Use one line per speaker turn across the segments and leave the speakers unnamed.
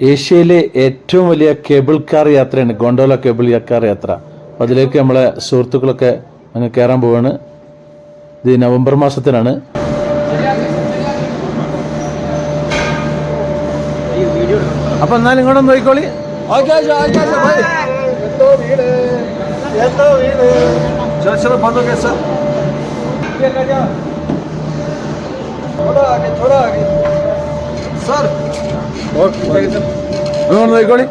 ഏഷ്യയിലെ ഏറ്റവും വലിയ കേബിൾ കാർ യാത്രയാണ് ഗോണ്ടോല കേബിൾ കാർ യാത്ര അപ്പോൾ അതിലേക്ക് നമ്മളെ സുഹൃത്തുക്കളൊക്കെ അങ്ങ് കയറാൻ പോവാണ് ഇത് നവംബർ മാസത്തിലാണ് അപ്പൊ എന്നാലും ഇങ്ങോട്ട് നോക്കിക്കോളി चलो चलो बंद हो गया सर
थोड़ा आगे थोड़ा आगे सर
ഇങ്ങോട്ട് നോക്കിക്കോളി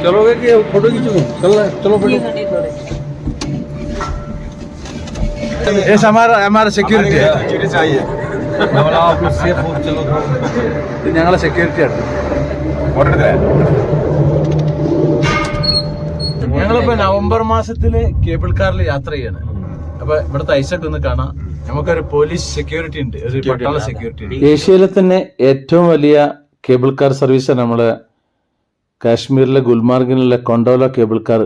चलोगे कि फोटो खींचो चल चलो फोटो
ये हमारा हमारा सिक्योरिटी है
चाहिए आप सेफ हो चलो
ഇത് ഞങ്ങളെ സെക്യൂരിറ്റി ആണ് ഞങ്ങളിപ്പോ നവംബർ മാസത്തില് കേബിൾ കാറിൽ യാത്ര ചെയ്യാണ് അപ്പൊ ഇവിടുത്തെ ഐസൊക്കെ ഒന്ന് കാണാം നമുക്കൊരു പോലീസ് സെക്യൂരിറ്റി ഉണ്ട്. ഒരു പട്ടാള സെക്യൂരിറ്റി ഉണ്ട്. ഏഷ്യയിലെ തന്നെ ഏറ്റവും വലിയ കേബിൾ കാർ സർവീസ് നമ്മൾ കാശ്മീരിലെ ഗുൽമാർഗിലുള്ള കൊണ്ടോല കേബിൾ കാർ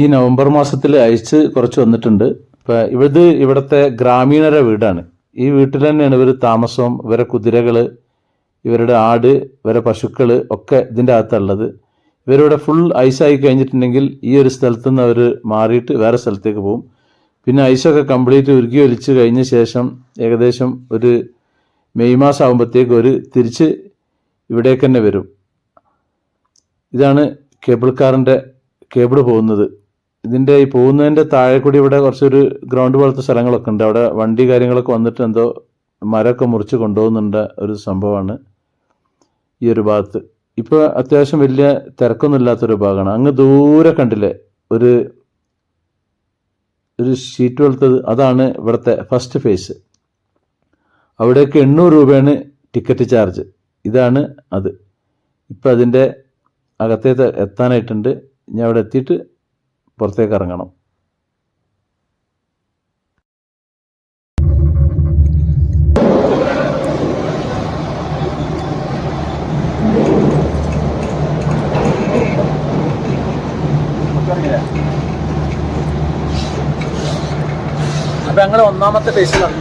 ഈ നവംബർ മാസത്തിൽ അയച്ച് കുറച്ച് വന്നിട്ടുണ്ട്. ഇപ്പൊ ഇവിടുത്തെ ഇവിടുത്തെ ഗ്രാമീണരുടെ വീടാണ്. ഈ വീട്ടിൽ തന്നെയാണ് ഇവർ താമസവും ഇവരെ കുതിരകൾ ഇവരുടെ ആട് ഇവരെ പശുക്കൾ ഒക്കെ ഇതിന്റെ അകത്തുള്ളത്. ഇവരിവിടെ ഫുൾ ഐസായി കഴിഞ്ഞിട്ടുണ്ടെങ്കിൽ ഈ ഒരു സ്ഥലത്തുനിന്ന് അവർ മാറിയിട്ട് വേറെ സ്ഥലത്തേക്ക് പോകും. പിന്നെ ഐസൊക്കെ കംപ്ലീറ്റ് ഉരുക്കി ഒലിച്ച് കഴിഞ്ഞ ശേഷം ഏകദേശം ഒരു മെയ് മാസം ആകുമ്പോഴത്തേക്ക് ഒരു തിരിച്ച് ഇവിടേക്ക് തന്നെ വരും. ഇതാണ് കേബിൾ കാറിന്റെ കേബിൾ പോകുന്നത്. ഇതിന്റെ ഈ പോകുന്നതിന്റെ താഴെ കൂടി ഇവിടെ കുറച്ചൊരു ഗ്രൗണ്ട് പോലത്തെ സ്ഥലങ്ങളൊക്കെ ഉണ്ട്. അവിടെ വണ്ടി കാര്യങ്ങളൊക്കെ വന്നിട്ട് എന്തോ മരമൊക്കെ മുറിച്ച് കൊണ്ടുപോകുന്നുണ്ട് ഒരു സംഭവമാണ് ഈ ഒരു ഭാഗത്ത്. ഇപ്പോൾ അത്യാവശ്യം വലിയ തിരക്കൊന്നും ഇല്ലാത്തൊരു ഭാഗമാണ്. അങ്ങ് ദൂരെ കണ്ടില്ലേ? ഒരു ഒരു ഷീറ്റ് കൊടുത്തത് അതാണ് ഇവിടുത്തെ ഫസ്റ്റ് ഫേസ് അവിടേക്ക് എണ്ണൂറ് രൂപയാണ് ടിക്കറ്റ് ചാർജ് ഇതാണ് അത്. ഇപ്പം അതിന്റെ അകത്തേക്ക് എത്താനായിട്ടുണ്ട്. ഇനി അവിടെ എത്തിയിട്ട് പുറത്തേക്ക് ഇറങ്ങണം അപ്പം ഞങ്ങൾ ഒന്നാമത്തെ ഫേസിലാണ്